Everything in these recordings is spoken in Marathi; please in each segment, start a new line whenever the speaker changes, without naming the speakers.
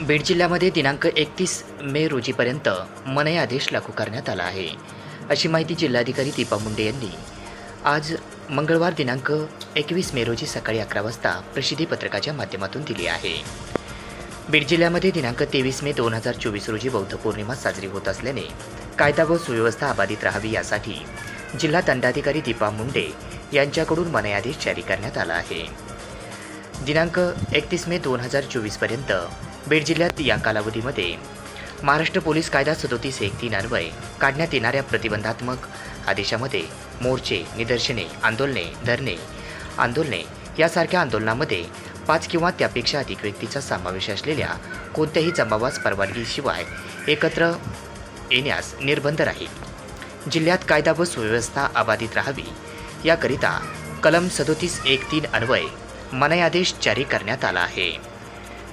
बीड जिल्ह्यामध्ये दिनांक एकतीस मे रोजीपर्यंत मनाई आदेश लागू करण्यात आला आहे. अशी माहिती जिल्हाधिकारी दीपा मुंडे यांनी. आज मंगळवार दिनांक एकवीस मे रोजी सकाळी अकरा वाजता प्रसिद्धी पत्रकाच्या माध्यमातून दिली आहे. बीड जिल्ह्यामध्ये दिनांक तेवीस मे दोन हजार चोवीस रोजी बौद्ध पौर्णिमा साजरी होत असल्याने कायदा व सुव्यवस्था अबाधित राहावी यासाठी जिल्हा दंडाधिकारी दीपा मुंडे यांच्याकडून मनयादेश जारी करण्यात आला आहे. दिनांक एकतीस मे दोन हजार चोवीसपर्यंत बीड जिल्ह्यात या कालावधीमध्ये महाराष्ट्र पोलीस कायदा सदोतीस एक तीन अन्वय काढण्यात येणाऱ्या प्रतिबंधात्मक आदेशामध्ये मोर्चे निदर्शने आंदोलने धरणे आंदोलने यासारख्या आंदोलनामध्ये पाच किंवा त्यापेक्षा अधिक व्यक्तीचा समावेश असलेल्या कोणत्याही जमावास परवानगीशिवाय एकत्र येण्यास निर्बंध राहील. जिल्ह्यात कायदा व सुव्यवस्था अबाधित राहावी याकरिता कलम सदोतीस एक तीन अन्वय मनायादेश जारी करण्यात आला आहे.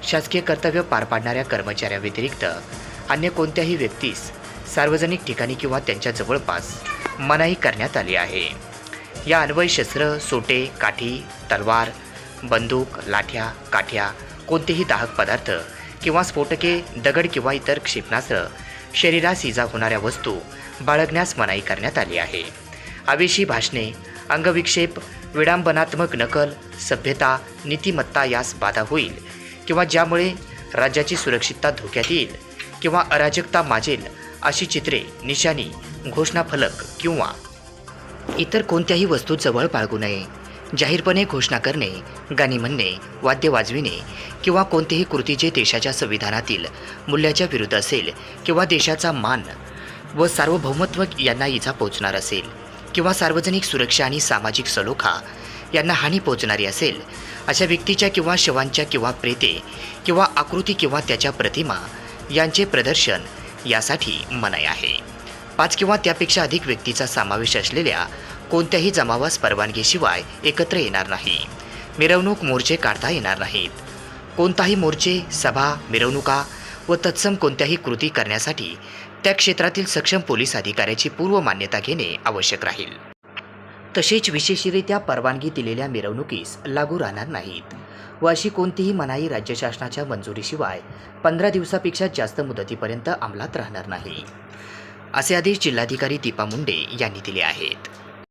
शासकीय कर्तव्य पार पाडणाऱ्या कर्मचाऱ्यांव्यतिरिक्त अन्य कोणत्याही व्यक्तीस सार्वजनिक ठिकाणी किंवा त्यांच्या जवळपास मनाई करण्यात आली आहे. या अन्वय शस्त्र सोटे काठी तलवार बंदूक लाठ्या काठ्या कोणतेही दाहक पदार्थ किंवा स्फोटके दगड किंवा इतर क्षेपणास्त्र शरीरास इजा होणाऱ्या वस्तू बाळगण्यास मनाई करण्यात आली आहे. आवेशी भाषणे अंगविक्षेप विडंबनात्मक नकल सभ्यता नीतिमत्ता यास बाधा होईल. किंवा ज्यामुळे राज्याची सुरक्षितता धोक्यात येईल. किंवा अराजकता माजेल अशी चित्रे निशाणी घोषणाफलक किंवा इतर कोणत्याही वस्तू जवळ बाळगू नये. जाहीरपणे घोषणा करणे गाणी म्हणणे वाद्य वाजविणे किंवा कोणतीही कृती जे देशाच्या संविधानातील मूल्याच्या विरुद्ध असेल किंवा देशाचा मान व सार्वभौमत्व यांना इजा पोचणार असेल. किंवा सार्वजनिक सुरक्षा आणि सामाजिक सलोखा यांना हानी पोहोचणारी असेल अशा व्यक्तीच्या किंवा शवांच्या किंवा प्रेते किंवा आकृती किंवा त्याच्या प्रतिमा यांचे प्रदर्शन यासाठी मनाई आहे. पाच किंवा त्यापेक्षा अधिक व्यक्तीचा समावेश असलेल्या कोणत्याही जमावास परवानगीशिवाय एकत्र येणार नाही. मिरवणूक मोर्चे काढता येणार नाहीत. कोणताही मोर्चे सभा मिरवणुका व तत्सम कोणत्याही कृती करण्यासाठी त्या क्षेत्रातील सक्षम पोलीस अधिकाऱ्याची पूर्व मान्यता घेणे आवश्यक राहील. तसेच विशेषरित्या परवानगी दिलेल्या मिरवणुकीस लागू राहणार नाहीत. व अशी कोणतीही मनाई राज्य शासनाच्या मंजुरीशिवाय पंधरा दिवसापेक्षा जास्त मुदतीपर्यंत अंमलात राहणार नाही. असे आदेश जिल्हाधिकारी दीपा मुंडे यांनी दिले आहेत.